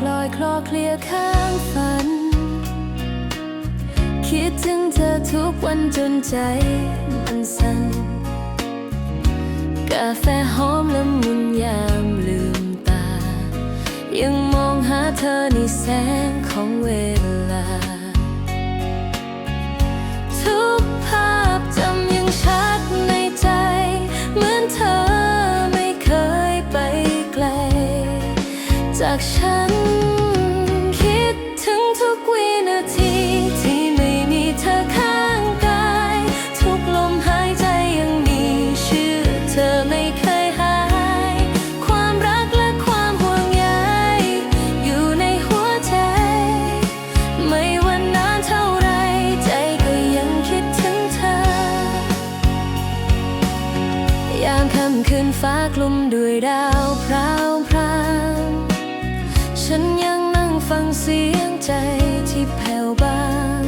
กลอยคลอเคลียข้างฝัน คิดถึงเธอทุกวันจนใจมันสั่น กาแฟหอมละมุนยามลืมตา ยังมองหาเธอในแสงของเวลา ทุกภาพจำยังชัดในใจ เหมือนเธอไม่เคยไปไกล จากฉันำคืนฟ้าคลุมด้วยดาวพราวพรางฉันยังนั่งฟังเสียงใจที่แผ่วบาง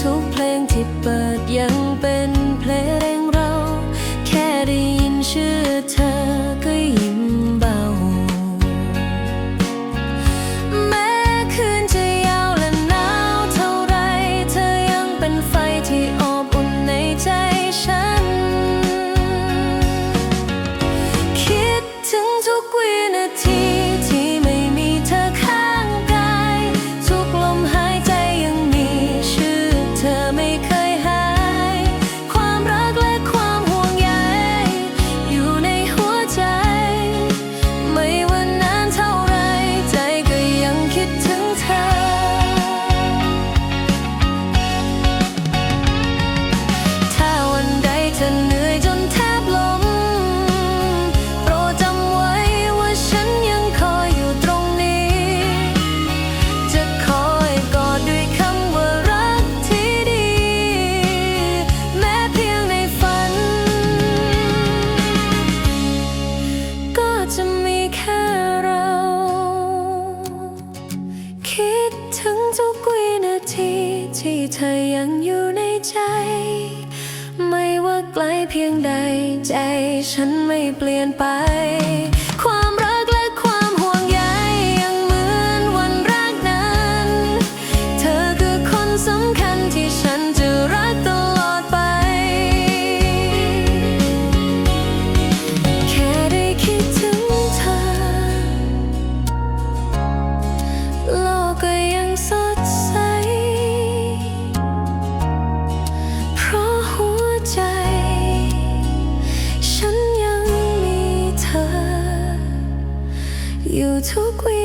ทุกเพลงที่เปิดยังเป็นเพลงเรา แค่ได้ยินชื่อเธอ เธอยังอยู่ในใจ ไม่ว่าไกลเพียงใด ใจฉันไม่เปลี่ยนไป ความรักและความห่วงใยยังเหมือนวันแรกนั้น เธอคือคนสำคัญที่ฉัน เธ